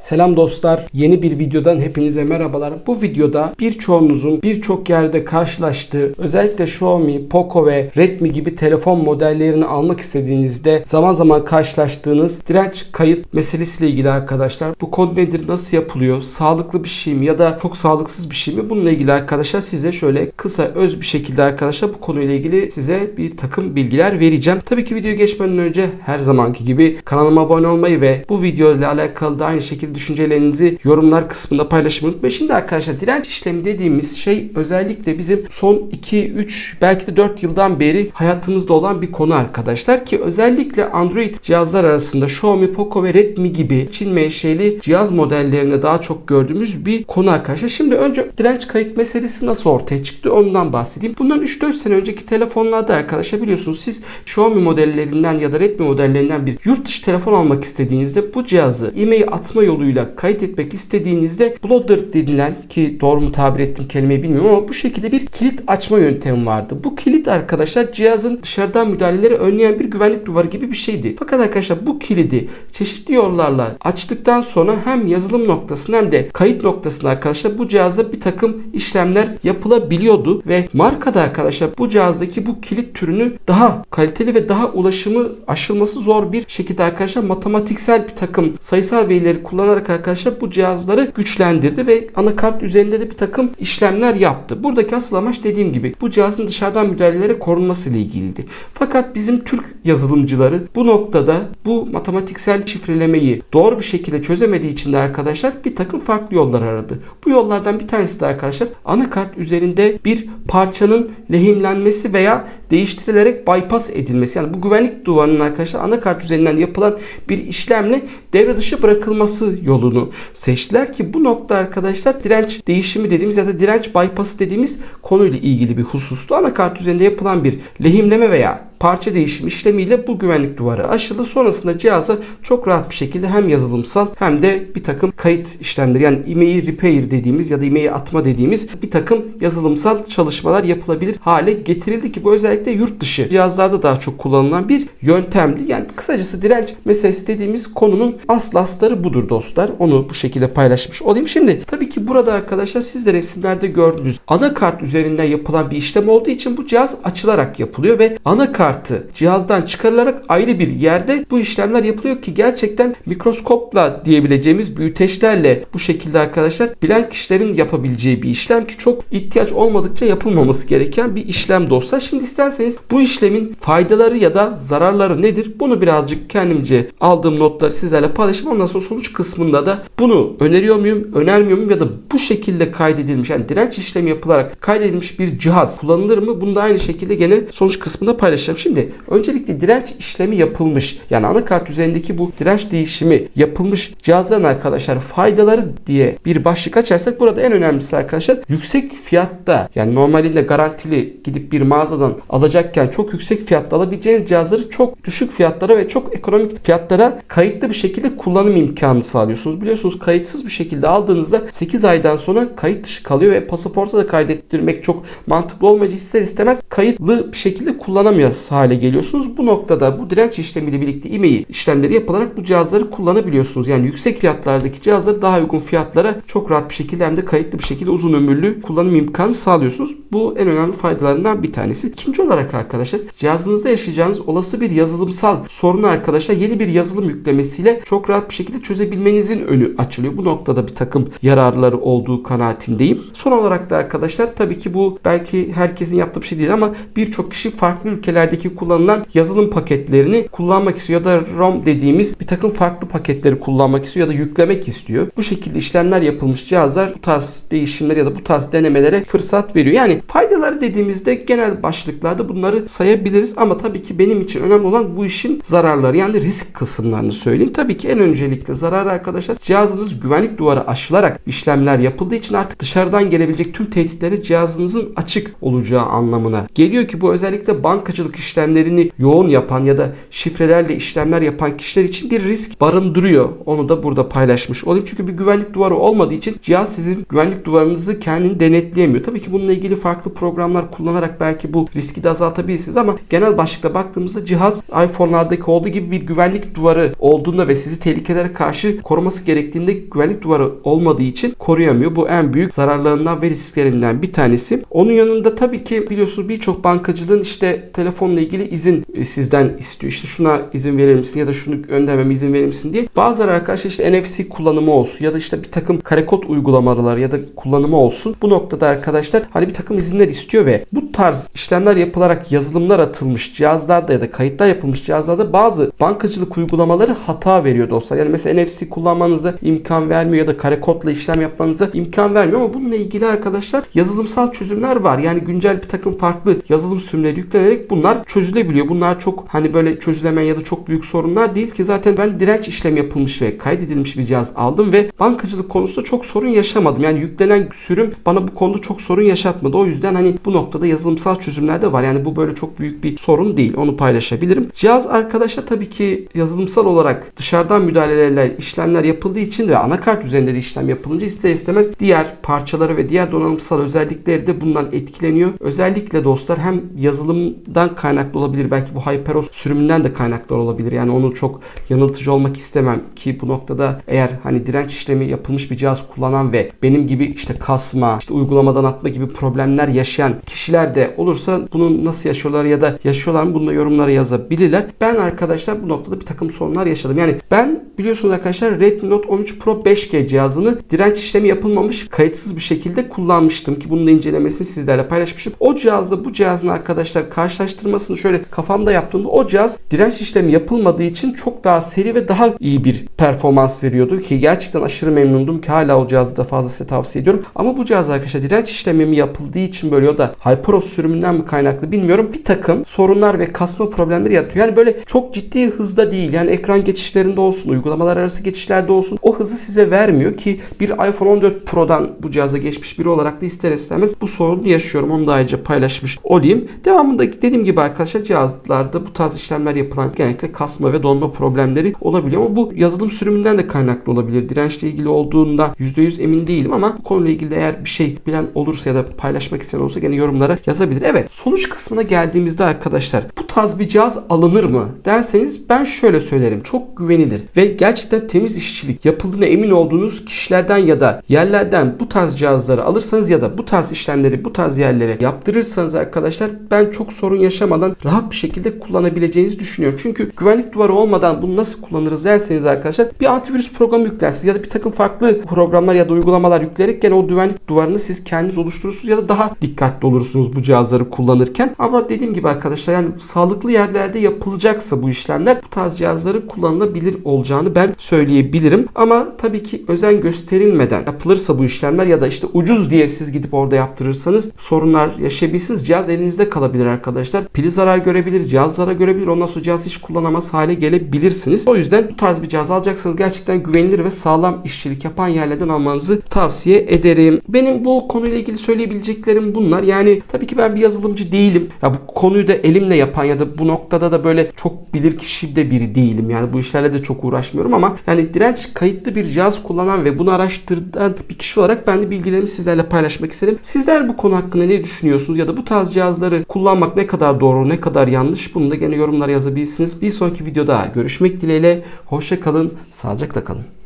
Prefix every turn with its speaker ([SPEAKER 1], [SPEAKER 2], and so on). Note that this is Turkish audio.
[SPEAKER 1] Selam dostlar. Yeni bir videodan hepinize merhabalar. Bu videoda birçoğunuzun birçok yerde karşılaştığı özellikle Xiaomi, Poco ve Redmi gibi telefon modellerini almak istediğinizde zaman zaman karşılaştığınız direnç kayıt meselesiyle ilgili arkadaşlar. Bu kod nedir? Nasıl yapılıyor? Sağlıklı bir şey mi ya da çok sağlıksız bir şey mi? Bununla ilgili arkadaşlar size şöyle kısa öz bir şekilde arkadaşlar bu konuyla ilgili size bir takım bilgiler vereceğim. Tabii ki videoya geçmeden önce her zamanki gibi kanalıma abone olmayı ve bu video ile alakalı da aynı şekilde düşüncelerinizi yorumlar kısmında paylaşmayı unutmayın. Şimdi arkadaşlar direnç işlemi dediğimiz şey özellikle bizim son 2, 3 belki de 4 yıldan beri hayatımızda olan bir konu arkadaşlar ki özellikle Android cihazlar arasında Xiaomi, Poco ve Redmi gibi Çin menşeli cihaz modellerinde daha çok gördüğümüz bir konu arkadaşlar. Şimdi önce direnç kayıt meselesi nasıl ortaya çıktı ondan bahsedeyim. Bundan 3-4 sene önceki telefonlarda arkadaşlar biliyorsunuz siz Xiaomi modellerinden ya da Redmi modellerinden bir yurt dışı telefon almak istediğinizde bu cihazı e-mail atma yoluyla kayıt etmek istediğinizde Bloodr denilen ki doğru mu tabir ettim kelimeyi bilmiyorum ama bu şekilde bir kilit açma yöntemi vardı. Bu kilit arkadaşlar cihazın dışarıdan müdahaleleri önleyen bir güvenlik duvarı gibi bir şeydi. Fakat arkadaşlar bu kilidi çeşitli yollarla açtıktan sonra hem yazılım noktasında hem de kayıt noktasında arkadaşlar bu cihaza bir takım işlemler yapılabiliyordu ve markada arkadaşlar bu cihazdaki bu kilit türünü daha kaliteli ve daha ulaşımı aşılması zor bir şekilde arkadaşlar matematiksel bir takım sayısal verileri kullanarak arkadaşlar bu cihazları güçlendirdi ve anakart üzerinde de bir takım işlemler yaptı. Buradaki asıl amaç dediğim gibi bu cihazın dışarıdan müdahalelere korunması ile ilgiliydi. Fakat bizim Türk yazılımcıları bu noktada bu matematiksel şifrelemeyi doğru bir şekilde çözemediği için de arkadaşlar bir takım farklı yollar aradı. Bu yollardan bir tanesi de arkadaşlar anakart üzerinde bir parçanın lehimlenmesi veya değiştirilerek bypass edilmesi. Yani bu güvenlik duvarının arkadaşlar anakart üzerinden yapılan bir işlemle devre dışı bırakılması yolunu seçtiler ki bu nokta arkadaşlar direnç değişimi dediğimiz ya da direnç bypass'ı dediğimiz konuyla ilgili bir husustu. Anakart üzerinde yapılan bir lehimleme veya parça değişim işlemiyle bu güvenlik duvarı aşıldı. Sonrasında cihaza çok rahat bir şekilde hem yazılımsal hem de bir takım kayıt işlemleri yani e-mail repair dediğimiz ya da e-mail atma dediğimiz bir takım yazılımsal çalışmalar yapılabilir hale getirildi ki bu özellikle yurt dışı cihazlarda daha çok kullanılan bir yöntemdi. Yani kısacası direnç meselesi dediğimiz konunun asıl astarı budur dostlar. Onu bu şekilde paylaşmış olayım. Şimdi tabii ki burada arkadaşlar siz de resimlerde gördüğünüz anakart üzerinden yapılan bir işlem olduğu için bu cihaz açılarak yapılıyor ve anakart kartı cihazdan çıkarılarak ayrı bir yerde bu işlemler yapılıyor ki gerçekten mikroskopla diyebileceğimiz büyüteçlerle bu şekilde arkadaşlar bilen kişilerin yapabileceği bir işlem ki çok ihtiyaç olmadıkça yapılmaması gereken bir işlem dostlar. Şimdi isterseniz bu işlemin faydaları ya da zararları nedir? Bunu birazcık kendimce aldığım notları sizlerle paylaşayım. Ondan sonra sonuç kısmında da bunu öneriyor muyum, önermiyor muyum ya da bu şekilde kaydedilmiş yani direnç işlemi yapılarak kaydedilmiş bir cihaz kullanılır mı? Bunu da aynı şekilde gene sonuç kısmında paylaşacağım. Şimdi öncelikle direnç işlemi yapılmış yani anakart üzerindeki bu direnç değişimi yapılmış cihazların arkadaşlar faydaları diye bir başlık açarsak burada en önemlisi arkadaşlar yüksek fiyatta yani normalinde garantili gidip bir mağazadan alacakken çok yüksek fiyatta alabileceğiniz cihazları çok düşük fiyatlara ve çok ekonomik fiyatlara kayıtlı bir şekilde kullanım imkanı sağlıyorsunuz. Biliyorsunuz kayıtsız bir şekilde aldığınızda 8 aydan sonra kayıt dışı kalıyor ve pasaporta da kaydettirmek çok mantıklı olmayınca ister istemez kayıtlı bir şekilde kullanamıyoruz hale geliyorsunuz. Bu noktada bu direnç işlemiyle birlikte e-mail işlemleri yapılarak bu cihazları kullanabiliyorsunuz. Yani yüksek fiyatlardaki cihazları daha uygun fiyatlara çok rahat bir şekilde hem de kayıtlı bir şekilde uzun ömürlü kullanım imkanı sağlıyorsunuz. Bu en önemli faydalarından bir tanesi. İkinci olarak arkadaşlar cihazınızda yaşayacağınız olası bir yazılımsal sorunu arkadaşlar yeni bir yazılım yüklemesiyle çok rahat bir şekilde çözebilmenizin önü açılıyor. Bu noktada bir takım yararları olduğu kanaatindeyim. Son olarak da arkadaşlar tabii ki bu belki herkesin yaptığı bir şey değil ama birçok kişi farklı ülkelerdeki kullanılan yazılım paketlerini kullanmak istiyor ya da ROM dediğimiz bir takım farklı paketleri kullanmak istiyor ya da yüklemek istiyor. Bu şekilde işlemler yapılmış cihazlar bu tarz değişimler ya da bu tarz denemelere fırsat veriyor. Yani faydaları dediğimizde genel başlıklarda bunları sayabiliriz ama tabii ki benim için önemli olan bu işin zararları yani risk kısımlarını söyleyeyim. Tabii ki en öncelikle zararı arkadaşlar cihazınız güvenlik duvarı aşılarak işlemler yapıldığı için artık dışarıdan gelebilecek tüm tehditlere cihazınızın açık olacağı anlamına geliyor ki bu özellikle bankacılık işlemleri işlemlerini yoğun yapan ya da şifrelerle işlemler yapan kişiler için bir risk barındırıyor. Onu da burada paylaşmış olayım. Çünkü bir güvenlik duvarı olmadığı için cihaz sizin güvenlik duvarınızı kendini denetleyemiyor. Tabii ki bununla ilgili farklı programlar kullanarak belki bu riski de azaltabilirsiniz ama genel başlıkta baktığımızda cihaz iPhone'lardaki olduğu gibi bir güvenlik duvarı olduğunda ve sizi tehlikelere karşı koruması gerektiğinde güvenlik duvarı olmadığı için koruyamıyor. Bu en büyük zararlarından ve risklerinden bir tanesi. Onun yanında tabii ki biliyorsunuz birçok bankacılığın işte telefonla ilgili izin e, sizden istiyor. İşte şuna izin verir misin ya da şunu göndermeme izin verir misin diye. Bazıları arkadaşlar işte NFC kullanımı olsun ya da işte bir takım karekod uygulamaları ya da kullanımı olsun. Bu noktada arkadaşlar hani bir takım izinler istiyor ve bu tarz işlemler yapılarak yazılımlar atılmış cihazlarda ya da kayıtlar yapılmış cihazlarda bazı bankacılık uygulamaları hata veriyor dostlar. Yani mesela NFC kullanmanıza imkan vermiyor ya da karekodla işlem yapmanıza imkan vermiyor ama bununla ilgili arkadaşlar yazılımsal çözümler var. Yani güncel bir takım farklı yazılım sürümleri yüklenerek bunlar çözülebiliyor. Bunlar çok hani böyle çözülemeyen ya da çok büyük sorunlar değil ki zaten ben direnç işlem yapılmış ve kaydedilmiş bir cihaz aldım ve bankacılık konusunda çok sorun yaşamadım. Yani yüklenen sürüm bana bu konuda çok sorun yaşatmadı. O yüzden hani bu noktada yazılımsal çözümler de var. Yani bu böyle çok büyük bir sorun değil. Onu paylaşabilirim. Cihaz arkadaşlar tabii ki yazılımsal olarak dışarıdan müdahalelerle işlemler yapıldığı için ve anakart üzerinde de işlem yapılınca ister istemez diğer parçaları ve diğer donanımsal özellikleri de bundan etkileniyor. Özellikle dostlar hem yazılımdan kaynaklı olabilir. Belki bu HyperOS sürümünden de kaynaklı olabilir. Yani onu çok yanıltıcı olmak istemem ki bu noktada eğer hani direnç işlemi yapılmış bir cihaz kullanan ve benim gibi işte kasma, işte uygulamadan atma gibi problemler yaşayan kişiler de olursa bunu nasıl yaşıyorlar ya da yaşıyorlar mı bunu da yorumlara yazabilirler. Ben arkadaşlar bu noktada bir takım sorunlar yaşadım. Yani ben biliyorsunuz arkadaşlar Redmi Note 13 Pro 5G cihazını direnç işlemi yapılmamış kayıtsız bir şekilde kullanmıştım ki bunun da incelemesini sizlerle paylaşmıştım. O cihazla bu cihazın arkadaşlar karşılaştırmasını şöyle kafamda yaptığımda o cihaz direnç işlemi yapılmadığı için çok daha seri ve daha iyi bir performans veriyordu ki gerçekten aşırı memnundum ki hala o cihazı da fazlasıyla tavsiye ediyorum. Ama bu cihaz arkadaşlar direnç işlemi yapıldığı için böyle o da HyperOS sürümünden mi kaynaklı bilmiyorum. Bir takım sorunlar ve kasma problemleri yaratıyor. Yani böyle çok ciddi hızda değil. Yani ekran geçişlerinde olsun, uygulamalar arası geçişlerde olsun. O hızı size vermiyor ki bir iPhone 14 Pro'dan bu cihaza geçmiş biri olarak da ister istemez bu sorunu yaşıyorum. Onu da ayrıca paylaşmış olayım. Devamında dediğim gibi arkadaşlar cihazlarda bu tarz işlemler yapılan genellikle kasma ve donma problemleri olabiliyor. Ama bu yazılım sürümünden de kaynaklı olabilir. Dirençle ilgili olduğunda %100 emin değilim ama bu konuyla ilgili eğer bir şey bilen olursa ya da paylaşmak isteyen olursa gene yorumlara yazabilir. Evet sonuç kısmına geldiğimizde arkadaşlar bu tarz bir cihaz alınır mı derseniz ben şöyle söylerim. Çok güvenilir ve gerçekten temiz işçilik yapıldığına emin olduğunuz kişilerden ya da yerlerden bu tarz cihazları alırsanız ya da bu tarz işlemleri bu tarz yerlere yaptırırsanız arkadaşlar ben çok sorun yaşamadan rahat bir şekilde kullanabileceğinizi düşünüyorum. Çünkü güvenlik duvarı olmadan bunu nasıl kullanırız derseniz arkadaşlar bir antivirüs programı yüklersiniz ya da bir takım farklı programlar ya da uygulamalar yükleyerek gene o güvenlik duvarını siz kendiniz oluşturursunuz ya da daha dikkatli olursunuz bu cihazları kullanırken. Ama dediğim gibi arkadaşlar yani sağlıklı yerlerde yapılacaksa bu işlemler bu tarz cihazları kullanılabilir olacağını ben söyleyebilirim. Ama tabii ki özen gösterilmeden yapılırsa bu işlemler ya da işte ucuz diye siz gidip orada yaptırırsanız sorunlar yaşayabilirsiniz. Cihaz elinizde kalabilir arkadaşlar. Pili zarar görebilir, cihaz zarar görebilir. Ondan sonra cihaz hiç kullanamaz hale gelebilirsiniz. O yüzden bu tarz bir cihaz alacaksanız gerçekten güvenilir ve sağlam işçilik yapan yerlerden almanızı tavsiye ederim. Benim bu konuyla ilgili söyleyebileceklerim bunlar. Yani tabii ki ben bir yazılımcı değilim. Ya bu konuyu da elimle yapan ya da bu noktada da böyle çok bilir kişi de biri değilim. Yani bu işlerle de çok uğraşmıyorum ama yani direnç kayıtlı bir cihaz kullanan ve bunu araştıran bir kişi olarak ben de bilgilerimi sizlerle paylaşmak istedim. Sizler bu konu hakkında ne düşünüyorsunuz ya da bu tarz cihazları kullanmak ne kadar doğru ne kadar yanlış bunu da gene yorumlara yazabilirsiniz. Bir sonraki videoda görüşmek dileğiyle. Hoşça kalın, sağlıcakla kalın.